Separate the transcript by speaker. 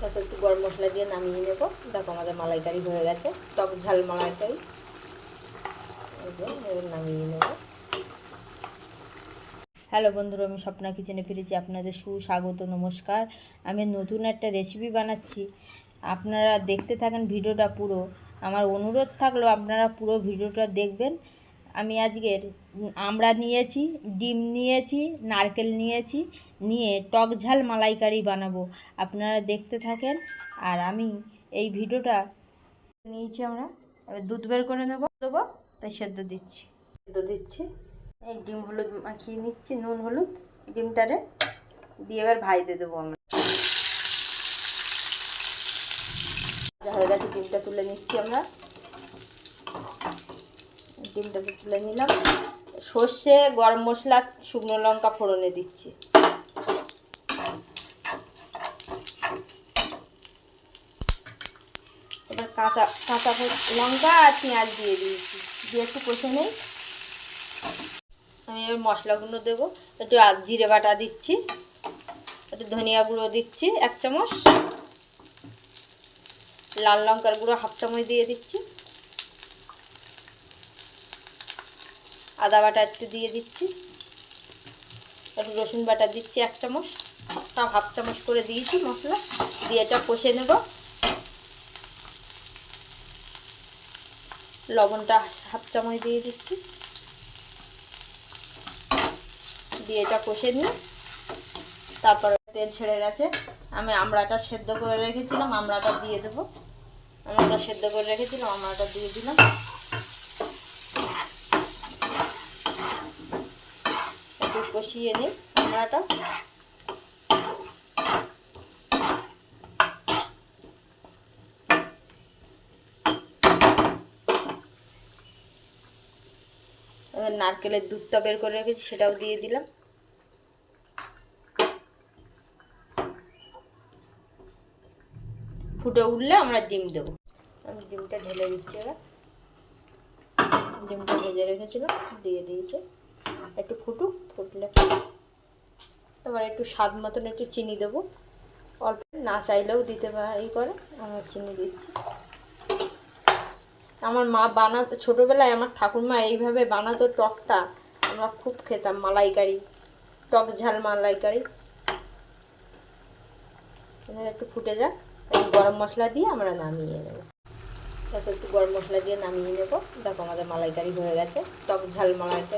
Speaker 1: তাতে একটু গরম মশলা দিয়ে নামিয়ে নেব। দেখো আমাদের মালাইকারি হয়ে গেছে। টক ঝাল মালাইকারি। নামিয়ে নেব। হ্যালো বন্ধুরা, আমি স্বপ্না কিচেনে ফিরেছি। আপনাদের সুস্বাগত, নমস্কার। আমি নতুন একটা রেসিপি বানাচ্ছি। আপনারা দেখতে থাকেন ভিডিওটা পুরো। আমার অনুরোধ থাকল আপনারা পুরো ভিডিওটা দেখবেন। আমি আজকের আমরা নিয়েছি, ডিম নিয়েছি, নারকেল নিয়েছি, নিয়ে টক ঝাল মালাইকারি বানাবো। আপনারা দেখতে থাকেন। আর আমি এই ভিডিওটা নিয়েছি আমরা। এবার দুধ বের করে নেব, দেবো, তাই সেদ্ধ দিচ্ছি। সেদ্ধ দিচ্ছি। এই ডিম হলুদ মাখিয়ে নিচ্ছি, নুন, হলুদ, ডিমটারে। দিয়ে এবার ভাইতে দেবো আমরা। হয়ে গেছে, ডিমটা তুলে নিচ্ছি আমরা। ডিমটা তো তুলে নিলাম। সর্ষে, গরম মশলা, শুকনো লঙ্কা ফোড়নে দিচ্ছি। এবার কাঁচা কাঁচা লঙ্কা আর পেঁয়াজ দিয়ে দিয়েছি। দিয়ে একটু কষে নেই। আমি এবার মশলাগুলো দেবো। একটু জিরে বাটা দিচ্ছি। একটু ধনিয়া গুঁড়ো দিচ্ছি, এক চামচ। লাল লঙ্কার গুঁড়ো হাফ চামচ দিয়ে দিচ্ছি। আদা বাটা একটু দিয়ে দিচ্ছি। একটু রসুন বাটা দিচ্ছি এক চামচ। তাও হাফ চামচ করে দিয়েছি মশলা। দিয়ে এটা কষে নেব। লবণটা হাফ চামচ দিয়ে দিচ্ছি। দিয়ে এটা কষে নিই। তারপর তেল ছেড়ে গেছে। আমি আমড়াটা সেদ্ধ করে রেখেছিলাম, আমড়াটা দিয়ে দেবো। আমড়াটা সেদ্ধ করে রেখেছিলাম, আমড়াটা দিয়ে দিলাম। একটু কষিয়ে নিই আমড়াটা নারকেলের দুধটা বের করে রেখেছি, সেটাও দিয়ে দিলাম। ফুটে উঠলে আমরা ডিম দেবো। আমি ডিমটা ঢেলে দিচ্ছি এবার। ডিমটা ভেজে রেখেছিলাম, দিয়ে দিয়েছি। একটু ফুটুক, ফুটলে এবার একটু স্বাদ মতন একটু চিনি দেবো। অল্প, না চাইলেও দিতে পারি করে, আমার চিনি দিচ্ছি। আমার মা বানাতো ছোটোবেলায় আমার ঠাকুরমা এইভাবে বানাতো টকটা, আমরা খুব খেতাম মালাইকারি, টক ঝাল মালাইকারি। একটু ফুটে যাক গরম মশলা দিয়ে আমরা নামিয়ে নেব। দেখো একটু গরম মশলা দিয়ে নামিয়ে নেব। দেখো আমাদের মালাইকারি হয়ে গেছে, টক ঝাল মালাইকারি।